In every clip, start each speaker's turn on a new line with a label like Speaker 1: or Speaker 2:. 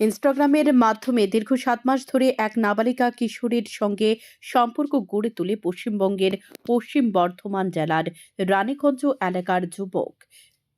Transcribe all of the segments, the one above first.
Speaker 1: ইনস্টাগ্রামের মাধ্যমে দীর্ঘ সাত মাস ধরে এক নাবালিকা কিশোরীর সঙ্গে সম্পর্ক গড়ে তুলে পশ্চিমবঙ্গের পশ্চিম বর্ধমান জেলার রানীগঞ্জ এলাকার যুবক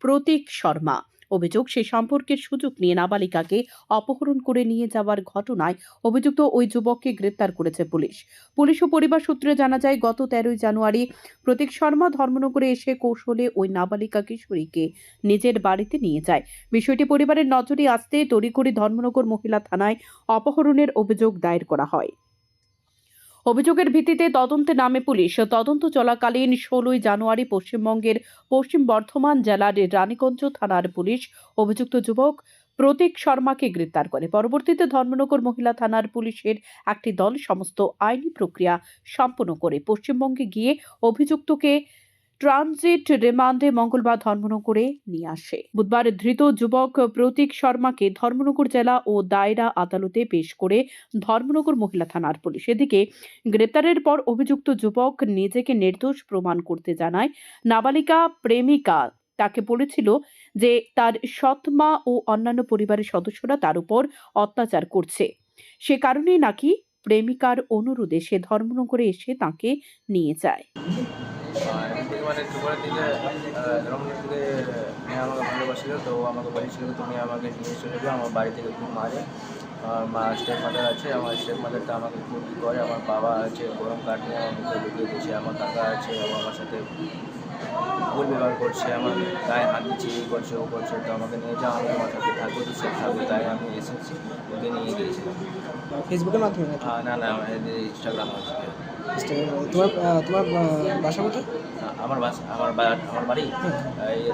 Speaker 1: প্রতীক শর্মা। অভিযোগ সে সম্পর্কের সুযোগ নিয়ে নাবালিকাকে অপহরণ করে নিয়ে যাওয়ার ঘটনায় অভিযুক্ত ওই যুবককে গ্রেপ্তার করেছে পুলিশ। পুলিশ ও পরিবার সূত্রে জানা যায়, গত তেরোই জানুয়ারি প্রতীক শর্মা ধর্মনগরে এসে কৌশলে ওই নাবালিকা কিশোরীকে নিজের বাড়িতে নিয়ে যায়। বিষয়টি পরিবারের নজরে আসতে তড়িঘড়ি ধর্মনগর মহিলা থানায় অপহরণের অভিযোগ দায়ের করা হয়। অভিযোগের ভিত্তিতে তদন্তে নামে পুলিশ। তদন্ত চলাকালীন ষোলোই জানুয়ারি পশ্চিমবঙ্গের পশ্চিম বর্ধমান জেলার রানীগঞ্জ থানার পুলিশ অভিযুক্ত যুবক প্রতীক শর্মাকে গ্রেপ্তার করে। পরবর্তীতে ধর্মনগর মহিলা থানার পুলিশের একটি দল সমস্ত আইনি প্রক্রিয়া সম্পন্ন করে। পশ্চিমবঙ্গে গিয়ে অভিযুক্তকে ট্রানজিট রিমান্ডে মঙ্গলবার ধর্মনগরে নিয়ে আসে। বুধবার ধৃত যুবক প্রতীক শর্মাকে ধর্মনগর জেলা ও দায়রা আদালতে পেশ করে ধর্মনগর মহিলা থানার পুলিশ। এদিকে গ্রেপ্তারের পর অভিযুক্ত যুবক নিজেকে নির্দোষ প্রমাণ করতে জানায়। নাবালিকা প্রেমিকা তাকে বলেছিল যে তার সৎমা ও অন্যান্য পরিবারের সদস্যরা তার উপর অত্যাচার করছে। সে কারণেই নাকি প্রেমিকার অনুরোধে সে ধর্মনগরে এসে তাকে নিয়ে যায়।
Speaker 2: মানে দুপুরের দিকে রমনের থেকে মেয়ে আমাকে ভালোবাসিল তো আমাকে বলেছিল তুমি আমাকে নিয়ে চলে যাবে আমার বাড়ি থেকে খুব মারে। আমার মা স্টেপ মাদার আছে আমার স্টেপ মাদারটা আমাকে খুব ই করে আমার বাবা আছে গরম কাঠ নিয়ে আমার মুখে ঢুকিয়ে দিয়েছে আমার কাকা আছে ও আমার সাথে ভুল ব্যবহার করছে আমার গায়ে হাত দিচ্ছে এই করছে ও করছে তো আমাকে নিয়ে যাও আমি আমার সাথে থাকব তো সে থাকবে তাই আমি এসেছি ওকে নিয়ে গিয়েছিলাম।
Speaker 3: ফেসবুকের মাধ্যমে
Speaker 2: না না আমার ইনস্টাগ্রাম আছে।
Speaker 3: তোমার তোমার বাসা কোথায়?
Speaker 2: আমার বাস আমার আমার বাড়ি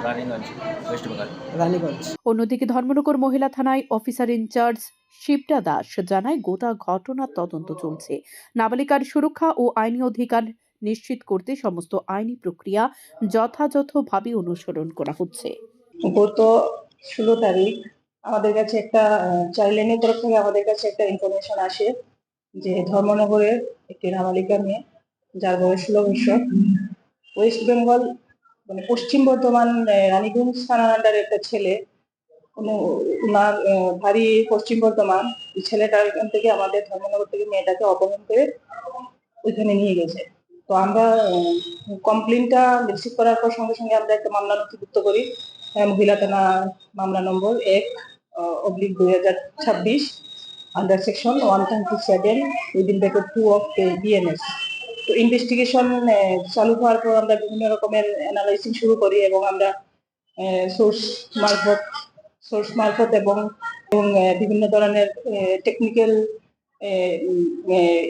Speaker 2: রানীগঞ্জ ওয়েস্ট বেঙ্গল
Speaker 3: রানীগঞ্জ।
Speaker 1: অন্যদিকে ধর্মনগর মহিলা থানায় অফিসার ইনচার্জ শিবটা দাস জানায় গোটা ঘটনার তদন্ত চলছে। নাবালিকার সুরক্ষা ও আইনি অধিকার নিশ্চিত করতে সমস্ত আইনি প্রক্রিয়া যথাযথভাবে অনুসরণ করা হচ্ছে।
Speaker 4: গত ষোলো তারিখ আমাদের কাছে একটা চাইল্ড লাইনের তরফ থেকে আমাদের কাছে একটা ইনফরমেশন আসে। যে ধর্মনগরের একটি নাবালিকা মেয়ে, যার বয়স ষোলো বছর। ওয়েস্ট বেঙ্গল মানে পশ্চিম বর্ধমান রানীগঞ্জ থানার আন্ডারে একটা ছেলে উনি- উনার বাড়ি পশ্চিম বর্ধমান ছেলেটার এখান থেকে আমাদের ধর্মনগর থেকে মেয়েটাকে অপহরণ করে ওইখানে নিয়ে গেছে। তো আমরা কমপ্লেনটা রিসিভ করার পর সঙ্গে সঙ্গে আমরা একটা মামলা নথিভুক্ত করি মহিলা থানা মামলা নম্বর এক অবলিক দুই হাজার ছাব্বিশ। One twenty seven within bracket two of BNS তো ইনভেস্টিগেশন চালু হওয়ার পর আমরা বিভিন্ন রকমের অ্যানালাইসিং শুরু করি এবং আমরা সোর্স মারফত সোর্স মারফত এবং এবং, বিভিন্ন ধরনের টেকনিক্যাল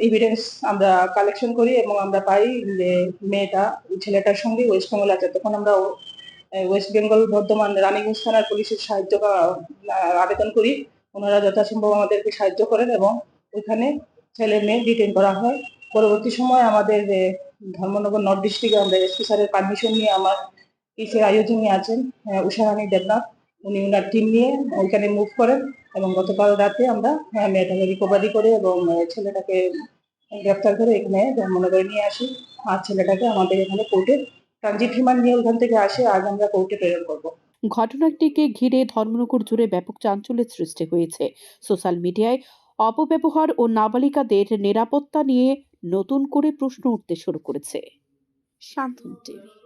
Speaker 4: এভিডেন্স আমরা কালেকশন করি এবং আমরা পাই যে মেয়েটা ছেলেটার সঙ্গে ওয়েস্ট বেঙ্গল আছে। তখন আমরা ওয়েস্ট বেঙ্গল বর্ধমান রানীগঞ্জ থানার পুলিশের সাহায্য আবেদন করি। ওনারা যথাসম্ভব আমাদেরকে সাহায্য করেন এবং ওইখানে ছেলে মেয়ে ডিটেন করা হয়। পরবর্তী সময় আমাদের ধর্মনগর নর্থ ডিস্ট্রিক্টে আমরা এসপি স্যারের পারমিশন নিয়ে আমার পিসের আয়োজন আছেন উষারানী দেবনাথ। উনি ওনার টিম নিয়ে ওইখানে মুভ করেন এবং গতকাল রাতে আমরা মেয়েটাকে রিকভারি করে এবং ছেলেটাকে গ্রেপ্তার করে এখানে ধর্মনগরে নিয়ে আসি। আর ছেলেটাকে আমাদের এখানে কোর্টে ট্রানজিট রিমান্ড নিয়ে ওখান থেকে আসে। আজ আমরা কোর্টে প্রেরণ করব।
Speaker 1: ঘটনাটিকে ঘিরে ধর্মনগর জুড়ে ব্যাপক চাঞ্চল্যের সৃষ্টি হয়েছে। সোশ্যাল মিডিয়ায় অপব্যবহার ও নাবালিকাদের নিরাপত্তা নিয়ে নতুন করে প্রশ্ন উঠতে শুরু করেছে। শান্তন টিভি